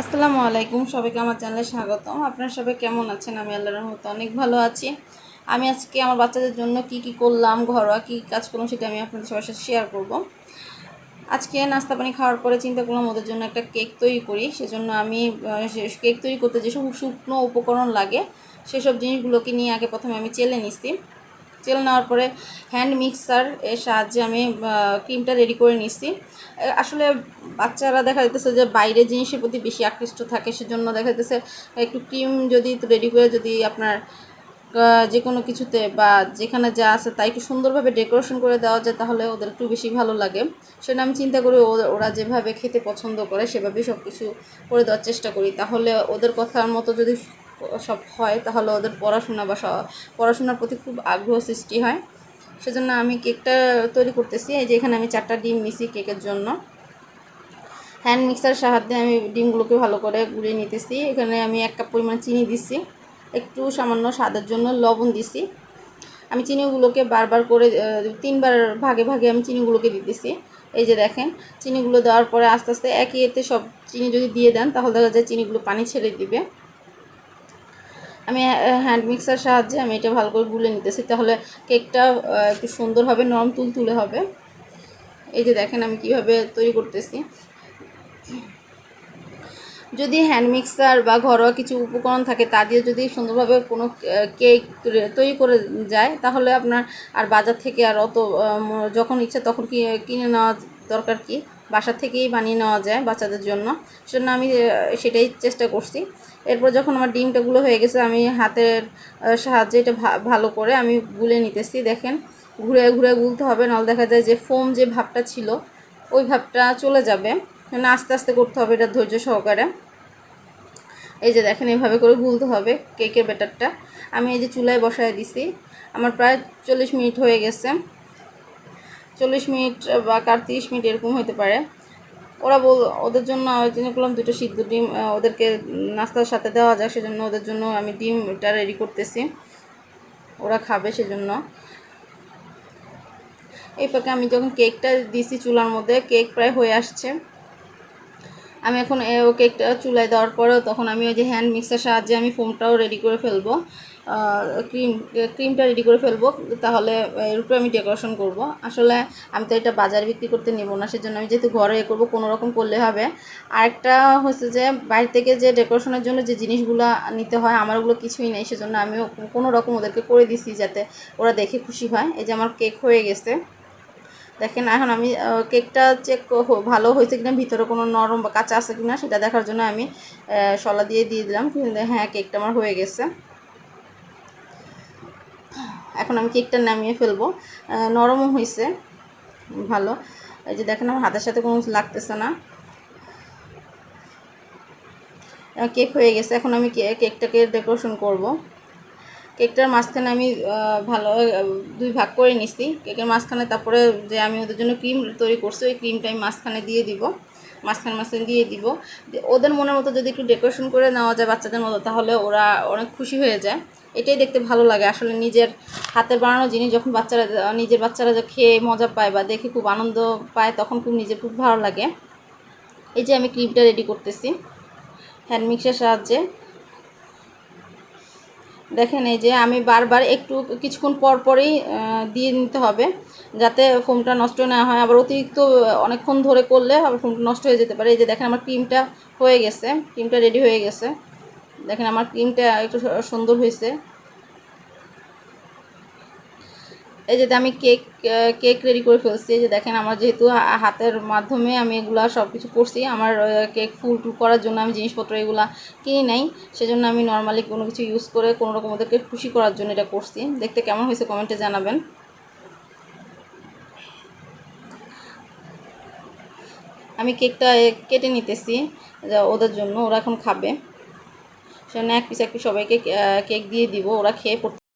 আসসালামু আলাইকুম, সবাইকে আমার চ্যানেলে স্বাগতম। আপনারা সবাই কেমন আছেন? আমি আল্লাহর রহমতে অনেক ভালো আছি। আমি আজকে আমার বাচ্চাদের জন্য কি কি করলাম, ঘরোয়া কী কাজ করলাম সেটা আমি আপনাদের সবার সাথে শেয়ার করব। আজকে নাস্তা পানি খাওয়ার পরে চিন্তা করলাম ওদের জন্য একটা কেক তৈরি করি। সেজন্য আমি কেক তৈরি করতে যেসব শুকনো উপকরণ লাগে, সেসব জিনিসগুলোকে নিয়ে আগে প্রথমে আমি চেলে নিছি। চেলে নেওয়ার পরে হ্যান্ড মিক্সার এর সাহায্যে আমি ক্রিমটা রেডি করে নিচ্ছি আসলে বাচ্চারা দেখা যাইতেছে যে বাইরের জিনিসের প্রতি বেশি আকৃষ্ট থাকে, সেজন্য দেখা যাইতেছে একটু ক্রিম যদি রেডি করে যদি আপনার যে কোনো কিছুতে বা যেখানে যা আছে তাই একটু সুন্দরভাবে ডেকোরেশন করে দেওয়া যায়, তাহলে ওদের একটু বেশি ভালো লাগে। সেটা আমি চিন্তা করি ওরা যেভাবে খেতে পছন্দ করে সেভাবেই সব কিছু করে দেওয়ার চেষ্টা করি। তাহলে ওদের কথার মতো যদি সব হয়, তাহলে ওদের পড়াশোনা বা পড়াশোনার প্রতি খুব আগ্রহ সৃষ্টি হয়। সেজন্য আমি কেকটা তৈরি করতেছি। এই যে এখানে আমি চারটা ডিম মিশি কেকের জন্য। হ্যান্ড মিক্সার সাহায্যে আমি ডিমগুলোকে ভালো করে গুলিয়ে নিতেছি। এখানে আমি এক কাপ পরিমাণ চিনি দিছি। একটু সামান্য স্বাদের জন্য লবণ দিছি। আমি চিনিগুলোকে বারবার করে তিনবার ভাগে ভাগে আমি চিনিগুলোকে দিতেছি। এই যে দেখেন, চিনিগুলো দেওয়ার পরে আস্তে আস্তে একই এতে সব চিনি যদি দিয়ে দেন, তাহলে দেখা যায় চিনিগুলো পানি ছেড়ে দিবে। আমি হ্যান্ড মিক্সার সাহায্যে আমি এটা ভালো করে গুলে নিতেছি। তাহলে কেকটা একটু সুন্দর হবে নরম তুলতুলে হবে। এই যে দেখেন আমি কীভাবে তৈরি করতেছি। যদি হ্যান্ড মিক্সার বা ঘরোয়া কিছু উপকরণ থাকে, তা দিয়ে যদি সুন্দরভাবে কোনো কেক তৈরি করে যায়, তাহলে আপনার আর বাজার থেকে আর অত যখন ইচ্ছা তখন কিনে নেওয়া দরকার কি? বাসা থেকেই বানিয়ে নেওয়া যায় বাচ্চাদের জন্য। সেজন্য আমি সেটাই চেষ্টা করছি। এরপর যখন আমার ডিমটাগুলো হয়ে গেছে, আমি হাতের সাহায্যে এটা ভালো করে আমি গুলে নিতেছি। দেখেন, ঘুরে ঘুরে গুলতে হবে, নাহলে দেখা যায় যে ফোম যে ভাবটা ছিল, ওই ভাবটা চলে যাবে। মানে আস্তে আস্তে করতে হবে এটা ধৈর্য সহকারে। এই যে দেখেন এইভাবে করে গুলতে হবে কেকের ব্যাটারটা। আমি এই যে চুলায় বসায় দিছি, আমার প্রায় চল্লিশ মিনিট হয়ে গেছে। চল্লিশ মিনিট বা কার তিরিশ মিনিট এরকম হতে পারে। ওরা বল, ওদের জন্য চিন্তা করলাম দুটো সিদ্ধ ডিম ওদেরকে নাস্তার সাথে দেওয়া যায় সেজন্য ওদের জন্য আমি ডিমটা রেডি করতেছি। ওরা খাবে সেজন্য। এই ফাঁকে আমি যখন কেকটা দিছি চুলার মধ্যে কেক প্রায় হয়ে আসছে। আমি এখন ও কেকটা চুলায় দেওয়ার পরেও তখন আমি ওই যে হ্যান্ড মিক্সার সাহায্যে আমি ফোমটাও রেডি করে ফেলব। ক্রিম ক্রিমটা রেডি করে ফেলব, তাহলে এর উপরে আমি ডেকোরেশন করব। আসলে আমি তো এটা বাজারে বিক্রি করতে নেব না, সেজন্য আমি যেহেতু ঘরে এ করব, কোনো রকম করলে হবে। আরেকটা হচ্ছে যে, বাইরে থেকে যে ডেকোরেশনের জন্য যে জিনিসগুলো নিতে হয় আমার ওগুলো কিছুই নেই, সেজন্য আমিও কোনো রকম ওদেরকে করে দিছি যাতে ওরা দেখে খুশি হয়। এই যে আমার কেক হয়ে গেছে। দেখেন, এখন আমি কেকটা চেক ভালো হয়েছে কিনা, ভিতরে কোনো নরম বা কাঁচা আছে কিনা, সেটা দেখার জন্য আমি শলা দিয়ে দিয়ে দিলাম। হ্যাঁ কেকটা আমার হয়ে গেছে। এখন আমি কেকটা নামিয়ে ফেলব। নরমও হয়েছে ভালো। এই যে দেখেন, আমার হাতের সাথে কোনো লাগতেছে না। কেক হয়ে গেছে, এখন আমি কেকটাকে ডেকোরেশন করব। কেকটার মাঝখানে আমি ভালো দুই ভাগ করে নিছি। কেকের মাঝখানে, তারপরে যে আমি ওদের জন্য ক্রিম তৈরি করছি, ওই ক্রিমটা আমি মাঝখানে দিয়ে দিব। মাঝখানে মাঝখান দিয়ে দিব। ওদের মনের মতো যদি একটু ডেকোরেশন করে নেওয়া যায় বাচ্চাদের মতো, তাহলে ওরা অনেক খুশি হয়ে যায়। এটাই দেখতে ভালো লাগে। আসলে নিজের হাতের বানানো জিনিস যখন বাচ্চারা, নিজের বাচ্চারা খেয়ে মজা পায় বা দেখে খুব আনন্দ পায়, তখন খুব নিজের খুব ভালো লাগে। এই যে আমি ক্রিমটা রেডি করতেছি। হ্যান্ড মিক্সার সাহায্যে। দেখেন এই যে আমি বারবার একটু কিছুক্ষণ পর পরই দিয়ে নিতে হবে, যাতে ফোমটা নষ্ট না হয়। আবার অতিরিক্ত অনেকক্ষণ ধরে করলে আবার ফোমটা নষ্ট হয়ে যেতে পারে। এই যে দেখেন আমার ক্রিমটা হয়ে গেছে, ক্রিমটা রেডি হয়ে গেছে। দেখেন আমার ক্রিমটা একটু সুন্দর হয়েছে। এই যে আমি কেক কেক রেডি করে ফেলছি। এই যে দেখেন, আমার যেহেতু হাতের মাধ্যমে আমি এগুলা সব কিছু করছি, আমার কেক ফুল টুল করার জন্য আমি জিনিসপত্র এগুলা কিনি নাই। সেজন্য আমি নর্মালি কোনো কিছু ইউজ করে কোনো রকম ওদেরকে খুশি করার জন্য এটা করছি। দেখতে কেমন হয়েছে কমেন্টে জানাবেন। আমি কেকটা কেটে নিতেছি ওদের জন্য। ওরা এখন খাবে। সেজন্য এক পিস এক পিস সবাইকে কেক দিয়ে দিব। ওরা খেয়ে পড়তে